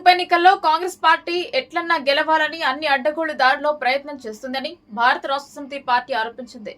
ఉప ఎన్నికల్లో కాంగ్రెస్ పార్టీ ఎట్లన్నా గెలవాలని అన్ని అడ్డగోళ్ళ దారిలో ప్రయత్నం చేస్తుందని భారత రాష్ట్ర సమితి పార్టీ ఆరోపించింది.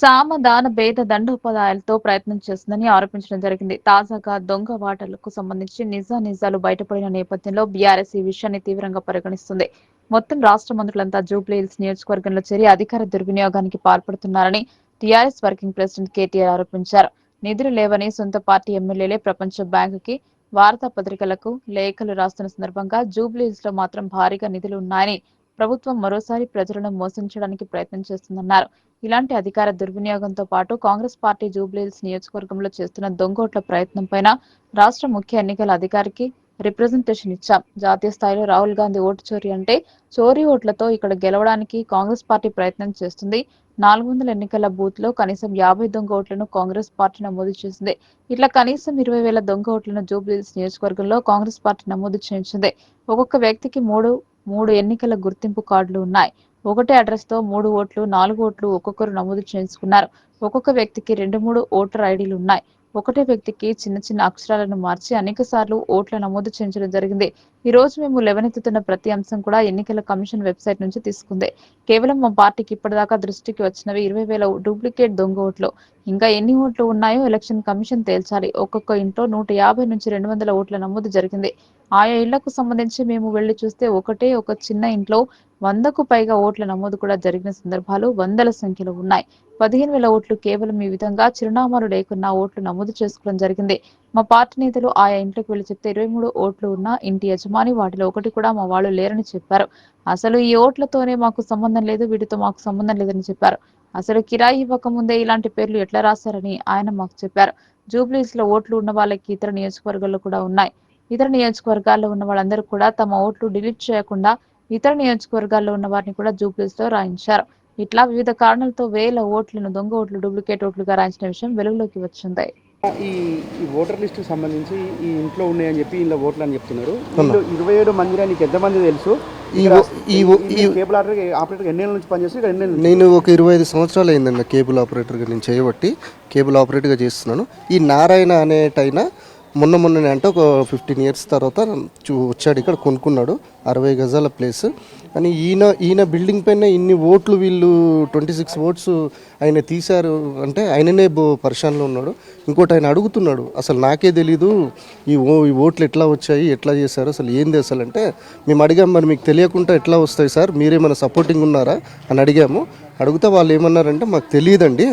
సామ దాన భేద దండోపాయాలతో ప్రయత్నం చేస్తుందని ఆరోపించడం జరిగింది. తాజాగా దొంగ వాటర్లకు సంబంధించి నిజా నిజాలు బయటపడిన నేపథ్యంలో బీఆర్ఎస్ ఈ విషయాన్ని తీవ్రంగా పరిగణిస్తుంది. మొత్తం రాష్ట్ర మంత్రులంతా జూబ్లీ హిల్స్ నియోజకవర్గంలో చేరి అధికార దుర్వినియోగానికి పాల్పడుతున్నారని టీఆర్ఎస్ వర్కింగ్ ప్రెసిడెంట్ కేటీఆర్ ఆరోపించారు. నిధులు లేవని సొంత పార్టీ ఎమ్మెల్యేలే ప్రపంచ బ్యాంకుకి వార్తాపత్రికలకు లేఖలు రాస్తున్న సందర్భంగా జూబ్లీస్లో మాత్రం భారీగా నిధులు ఉన్నాయని ప్రభుత్వం మరోసారి ప్రజలను మోసించడానికి ప్రయత్నం చేస్తుందన్నారు. ఇలాంటి అధికార దుర్వినియోగంతో పాటు కాంగ్రెస్ పార్టీ జూబ్లీహిల్స్ నియోజకవర్గంలో చేస్తున్న దొంగోట్ల ప్రయత్నం పైన రాష్ట్ర ముఖ్య ఎన్నికల అధికారికి రిప్రజెంటేషన్ ఇచ్చాం. జాతీయ స్థాయిలో రాహుల్ గాంధీ ఓటు చోరీ అంటే చోరీ ఓట్లతో ఇక్కడ గెలవడానికి కాంగ్రెస్ పార్టీ ప్రయత్నం చేస్తుంది. నాలుగు వందల ఎన్నికల బూత్లో కనీసం యాభై దొంగ ఓట్లను కాంగ్రెస్ పార్టీ నమోదు చేసింది. ఇట్లా కనీసం ఇరవై వేల దొంగ ఓట్లను జూబ్లీహిల్స్ నియోజకవర్గంలో కాంగ్రెస్ పార్టీ నమోదు చేయించింది. ఒక్కొక్క వ్యక్తికి మూడు మూడు ఎన్నికల గుర్తింపు కార్డులు ఉన్నాయి. ఒకటే అడ్రస్తో మూడు ఓట్లు నాలుగు ఓట్లు ఒక్కొక్కరు నమోదు చేసుకున్నారు ఒక్కొక్క వ్యక్తికి రెండు మూడు ఓటర్ ఐడీలు ఉన్నాయి. ఒకటే వ్యక్తికి చిన్న చిన్న అక్షరాలను మార్చి అనేక సార్లు ఓట్ల నమోదు చేయించడం జరిగింది. ఈ రోజు మేము లేవనెత్తుతున్న ప్రతి అంశం కూడా ఎన్నికల కమిషన్ వెబ్సైట్ నుంచి తీసుకుంది. కేవలం మా పార్టీకి ఇప్పటిదాకా దృష్టికి వచ్చినవి ఇరవై వేల డూప్లికేట్ దొంగ ఓట్లు. ఇంకా ఎన్ని ఓట్లు ఉన్నాయో ఎలక్షన్ కమిషన్ తేల్చాలి. ఒక్కొక్క ఇంట్లో నూట యాభై నుంచి రెండు వందల ఓట్ల నమోదు జరిగింది. ఆయా ఇళ్ళకు సంబంధించి మేము వెళ్ళి చూస్తే ఒకటే ఒక చిన్న ఇంట్లో వందకు పైగా ఓట్ల నమోదు కూడా జరిగిన సందర్భాలు వందల సంఖ్యలో ఉన్నాయి. పదిహేను వేల ఓట్లు కేవలం ఈ విధంగా చిరునామాలు లేకున్నా ఓట్లు నమోదు చేసుకోవడం జరిగింది. మా పార్టీ నేతలు ఆయా ఇంట్లోకి వెళ్ళి చెప్తే ఇరవై మూడు ఓట్లు ఉన్న ఇంటి యజమాని వాటిలో ఒకటి కూడా మా వాళ్ళు లేరని చెప్పారు. అసలు ఈ ఓట్లతోనే మాకు సంబంధం లేదు వీటితో మాకు సంబంధం లేదని చెప్పారు. అసలు కిరాయి ఇవ్వక ముందే ఇలాంటి పేర్లు ఎట్లా రాశారని ఆయన మాకు చెప్పారు. జూబ్లీస్లో ఓట్లు ఉన్న వాళ్ళకి ఇతర నియోజకవర్గాల్లో కూడా ఉన్నాయి. ఇతర నియోజకవర్గాల్లో ఉన్న వాళ్ళందరూ కూడా తమ ఓట్లు డిలీట్ చేయకుండా ఇతర నియోజకవర్గాల్లో ఉన్న వారిని కూడా జూబ్లీస్లో రాయించారు. ఇట్లా వివిధ కారణాలతో వేల ఓట్లను దొంగ ఓట్లు డూప్లికేట్ ఓట్లుగా రాయించిన విషయం వెలుగులోకి వచ్చింది. ఈ ఈ ఓటర్ లిస్టుకి సంబంధించి ఈ ఇంట్లో ఉన్నాయని చెప్పి ఇలా ఓట్లు అని చెప్తున్నారు. ఇరవై ఏడు మంది నీకు ఎంతమంది తెలుసు. కేబుల్ ఆపరేటర్ ఆపరేటర్ ఎన్ని నుంచి పనిచేసి నేను ఒక ఇరవై ఐదు సంవత్సరాలు అయిందండి కేబుల్ ఆపరేటర్గా నేను చేయబట్టి కేబుల్ ఆపరేటర్గా చేస్తున్నాను. ఈ నారాయణ అనేటైన మొన్న మొన్ననే అంటే ఒక ఫిఫ్టీన్ ఇయర్స్ తర్వాత చూ వచ్చాడు ఇక్కడ కొనుక్కున్నాడు. అరవై గజాల ప్లేస్ అని ఈయన ఈయన బిల్డింగ్ పైన ఇన్ని ఓట్లు వీళ్ళు ట్వంటీ సిక్స్ ఓట్స్ ఆయన తీశారు అంటే ఆయననే బో పరిశాన్లో ఉన్నాడు. ఇంకోటి ఆయన అడుగుతున్నాడు అసలు నాకే తెలీదు ఈ ఓ ఈ ఓట్లు ఎట్లా వచ్చాయి ఎట్లా చేశారు అసలు ఏంది అసలు? అంటే మేము అడిగాం మరి మీకు తెలియకుండా ఎట్లా వస్తాయి సార్? మీరేమైనా సపోర్టింగ్ ఉన్నారా? అని అడిగాము. అడిగితే వాళ్ళు ఏమన్నారంటే మాకు తెలియదండి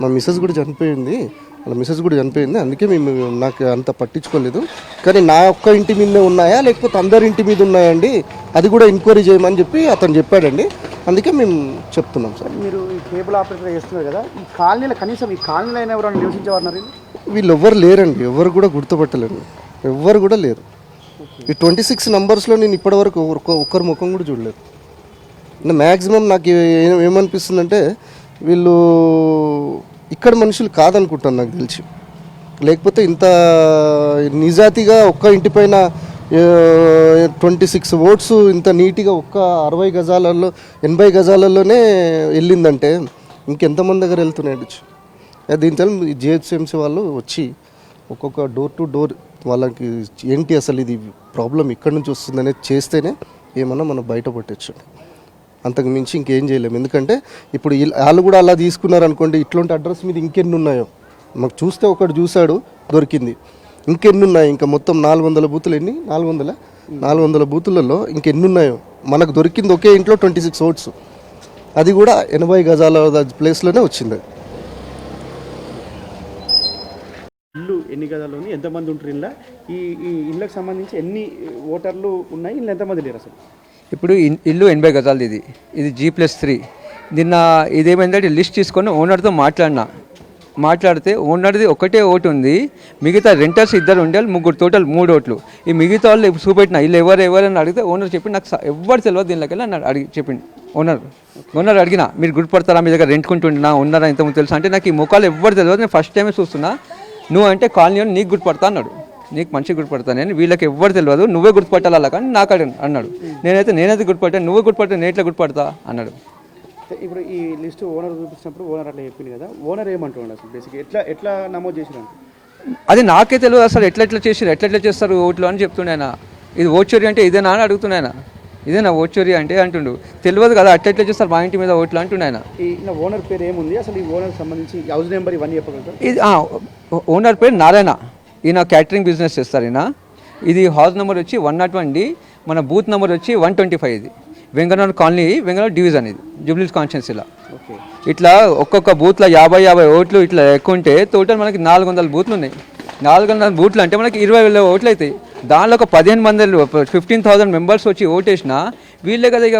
మా మిస్సెస్ కూడా చనిపోయింది. వాళ్ళ మిస్సెస్ కూడా చనిపోయింది. అందుకే మేము నాకు అంత పట్టించుకోలేదు. కానీ నా ఒక్క ఇంటి మీదే ఉన్నాయా? లేకపోతే అందరి ఇంటి మీద ఉన్నాయండి అది కూడా ఎంక్వైరీ చేయమని చెప్పి అతను చెప్పాడండి. అందుకే మేము చెప్తున్నాం సార్. మీరు ఈ కేబుల్ ఆపరేటర్ చేస్తున్నారు కదా ఈ కాలనీలో కనీసం ఈ కాలనీలో అయినా ఎవరైనా నివసించేవారు వీళ్ళు ఎవ్వరు లేరండి. ఎవరు కూడా గుర్తుపట్టలేరు ఎవ్వరు కూడా లేరు. ఈ ట్వంటీ సిక్స్ నంబర్స్లో నేను ఇప్పటివరకు ఒక్క- ఒక్కరి ముఖం కూడా చూడలేదు. మ్యాక్సిమం నాకు ఏమనిపిస్తుందంటే వీళ్ళు ఇక్కడ మనుషులు కాదనుకుంటాను నాకు తెలిసి. లేకపోతే ఇంత నిజాతిగా ఒక్క ఇంటిపైన ట్వంటీ సిక్స్ ఓట్స్ ఇంత నీట్గా ఒక్క అరవై గజాలలో ఎనభై గజాలలోనే వెళ్ళిందంటే ఇంకెంతమంది దగ్గర వెళ్తున్నాయి దీంతో జిహెచ్ఎంసీ వాళ్ళు వచ్చి ఒక్కొక్క డోర్ టు డోర్ వాళ్ళకి ఏంటి అసలు ఇది ప్రాబ్లం ఇక్కడి నుంచి వస్తుంది అనేది చేస్తేనే ఏమన్నా మనం బయటపట్టచ్చు అంతకు మించి ఇంకేం చేయలేము. ఎందుకంటే ఇప్పుడు వాళ్ళు కూడా అలా తీసుకున్నారు అనుకోండి ఇట్లాంటి అడ్రస్ మీద ఇంకెన్ని ఉన్నాయో. మాకు చూస్తే ఒకటి చూశాడు దొరికింది. ఇంకెన్ని ఉన్నాయి? ఇంకా మొత్తం నాలుగు వందల బూతులు ఎన్ని? నాలుగు వందల? నాలుగు వందల బూతులలో ఇంకెన్ని ఉన్నాయో. మనకు దొరికింది ఒకే ఇంట్లో ట్వంటీ సిక్స్ ఓట్స్. అది కూడా ఎనభై గజాల ప్లేస్లోనే వచ్చింది. ఇల్లు ఎన్ని గదాలు ఎంతమంది ఉంటారు ఇళ్ళ ఈ ఈ ఇళ్ళకి సంబంధించి ఎన్ని ఓటర్లు ఉన్నాయి? ఇల్లు ఎంతమంది లేరు అసలు? ఇప్పుడు ఇన్- ఇల్లు ఎనభై గజాలది ఇది. ఇది జీ ప్లస్ త్రీ నిన్న ఇదేమైందంటే లిస్ట్ తీసుకొని ఓనర్తో మాట్లాడినా. మాట్లాడితే ఓనర్ది ఒకటే ఓటు ఉంది. మిగతా రెంటర్స్ ఇద్దరు ఉండే ముగ్గురు టోటల్ మూడు ఓట్లు. ఈ మిగతా వాళ్ళు ఇప్పుడు చూపెట్టిన? వీళ్ళు ఎవరు ఎవరని అడిగితే ఓనర్ చెప్పి నాకు ఎవరు ఎవ్వరు తెలియదు దీనిలోకి వెళ్ళి నన్ను అడిగి చెప్పింది ఓనర్. ఓనర్ అడిగిన మీరు గుర్తుపడతారా? మీ దగ్గర రెంట్కుంటుండినా ఉన్నారా ఇంతకుముందు తెలుసు? అంటే నాకు ఈ ముఖాలు ఎవ్వరు తెలియదు నేను ఫస్ట్ టైమే చూస్తున్నా. నువ్వు అంటే కాలనీ నీకు గుర్తుపడతా అన్నాడు. నీకు మంచిగా గుర్తుపడతా నేను వీళ్ళకి ఎవ్వరు తెలియదు నువ్వే గుర్తుపట్టాలి అలా కానీ నాకు అన్నాడు. నేనైతే నేనైతే గుర్తుపట్టాను? నువ్వే గుర్తుపట్టా నేను ఎట్లా గుర్తుపడతా? అన్నాడు. ఇప్పుడు ఈ లిస్ట్ ఓనర్ చూపించినప్పుడు ఓనర్ అట్లా చెప్పింది కదా ఓనర్ ఏమంటున్నాడు అసలు బేసిక్ ఎట్లా ఎట్లా నమోదు చేసినాను అది నాకే తెలియదు అసలు. ఎట్లా ఎట్లా చేసారు ఎట్లా ఎట్లా చేస్తారు ఓట్లు అని చెప్తుండే ఆయన. ఇది ఓచోరి అంటే ఇదేనా అని అడుగుతున్నాయన ఇదేనా ఓచోరి అంటే అంటుండు. తెలియదు కదా అట్లెట్లా చేస్తారు మా ఇంటి మీద ఓట్లు అంటుండే ఆయన. ఈ ఓనర్ పేరు ఏముంది? అసలు ఈ ఓనర్ సంబంధించి హౌస్ నెంబర్ ఇవన్నీ చెప్పగలుగుతారు ఇది ఓనర్ పేరు నారాయణ. ఈయన క్యాటరింగ్ బిజినెస్ చేస్తారు ఈయన. ఇది హౌస్ నెంబర్ వచ్చి వన్ నాట్ వన్ డి మన బూత్ నెంబర్ వచ్చి వన్ ట్వంటీ ఫైవ్ ఇది. వెంగనూరు కాలనీ వెంగనూరు డివిజన్ ఇది జూబ్లీస్ కాన్స్టిట్యున్సీలో ఓకే. ఇట్లా ఒక్కొక్క బూత్లో యాభై యాభై ఓట్లు ఇట్లా ఎక్కువ ఉంటే టోటల్ మనకి నాలుగు వందల బూత్లు ఉన్నాయి. నాలుగు వందల బూట్లు అంటే మనకి ఇరవై వేల ఓట్లు అవుతాయి దానిలో ఒక పదిహేను మంది ఫిఫ్టీన్ థౌసండ్ మెంబర్స్ వచ్చి ఓటేసినా వీళ్ళే కదా ఇక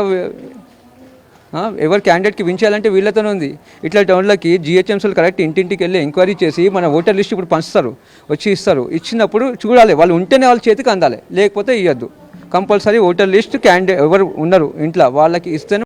ఎవరు క్యాండిడేట్కి వించాలంటే వీళ్ళతోనే ఉంది. ఇట్లా టౌన్లకి జిహెచ్ఎంసీలు కరెక్ట్ ఇంటింటికి వెళ్ళి ఎంక్వైరీ చేసి మన ఓటర్ లిస్ట్ ఇప్పుడు పంచుతారు వచ్చి ఇస్తారు. ఇచ్చినప్పుడు చూడాలి వాళ్ళు ఉంటేనే వాళ్ళ చేతికి అందాలి లేకపోతే ఇవ్వద్దు కంపల్సరీ ఓటర్ లిస్ట్ క్యాండిడేట్ ఎవరు ఉన్నారు ఇంట్లో వాళ్ళకి ఇస్తేనే